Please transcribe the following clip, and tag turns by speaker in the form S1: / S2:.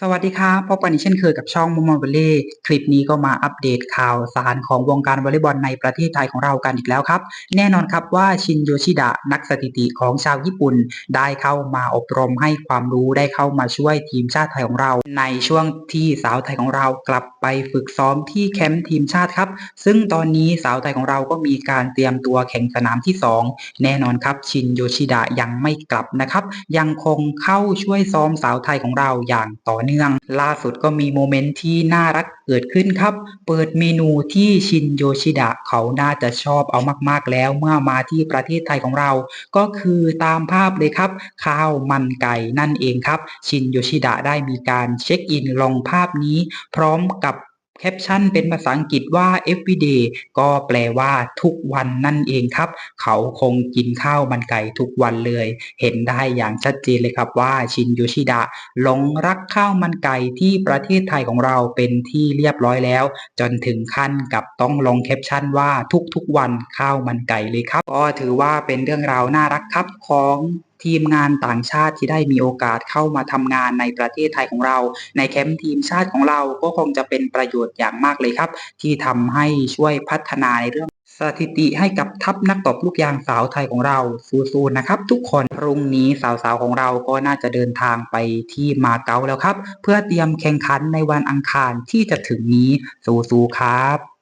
S1: สวัสดีครับพบกันอีกเช่นเคยกับช่องมุมมองวอลเลย์คลิปนี้ก็มาอัปเดตข่าวสารของวงการวอลเลย์บอลในประเทศไทยของเรากันอีกแล้วครับ แน่นอนครับว่าชินโยชิดะนักสถิติของชาวญี่ปุ่น ได้เข้ามาอบรมให้ความรู้ได้เข้ามาช่วยทีมชาติไทยของเรา ในช่วงที่สาวไทยของเรากลับไปฝึกซ้อมที่แคมป์ทีมชาติครับ ซึ่งตอนนี้สาวไทยของเราก็มีการเตรียมตัวแข่งสนามที่ 2 แน่นอนครับชินโยชิดะยังไม่กลับนะครับ ยังคงเข้าช่วยซ้อมสาวไทยของเราอย่างต่อเนื่อง ล่าสุดก็มีโมเมนต์ที่น่ารักเกิดขึ้นครับ เปิดเมนูที่ชินโยชิดะเขาน่าจะชอบเอามากๆแล้วเมื่อมาที่ประเทศไทยของเรา ก็คือตามภาพเลยครับ ข้าวมันไก่นั่นเองครับ ชินโยชิดะได้มีการเช็คอินลงภาพนี้ พร้อมกับ แคปชั่นเป็นภาษาอังกฤษว่า everyday ก็แปลว่าทุกวันนั่นเองครับ เขาคงกินข้าวมันไก่ทุกวันเลย เห็นได้อย่างชัดเจนเลยครับว่าชินโยชิดะหลงรักข้าวมันไก่ที่ประเทศไทยของเราเป็นที่เรียบร้อยแล้ว จนถึงขั้นกับต้องลงแคปชั่นว่าทุกๆวันข้าวมันไก่เลยครับ ก็ถือว่าเป็นเรื่องราวน่ารักครับของ ทีมงานต่างชาติที่ได้มีโอกาสเข้ามาทำงานในประเทศไทยของเรา ในแคมป์ทีมชาติของเราก็คงจะเป็นประโยชน์อย่างมากเลยครับ ที่ทำให้ช่วยพัฒนาในเรื่องสถิติให้กับทัพนักตบลูกยางสาวไทยของเราสู้ๆนะครับ ทุกคนพรุ่งนี้สาวๆของเราก็น่าจะเดินทางไปที่มาเก๊าแล้วครับ เพื่อเตรียมแข่งขันในวันอังคารที่จะถึงนี้สู้ๆครับ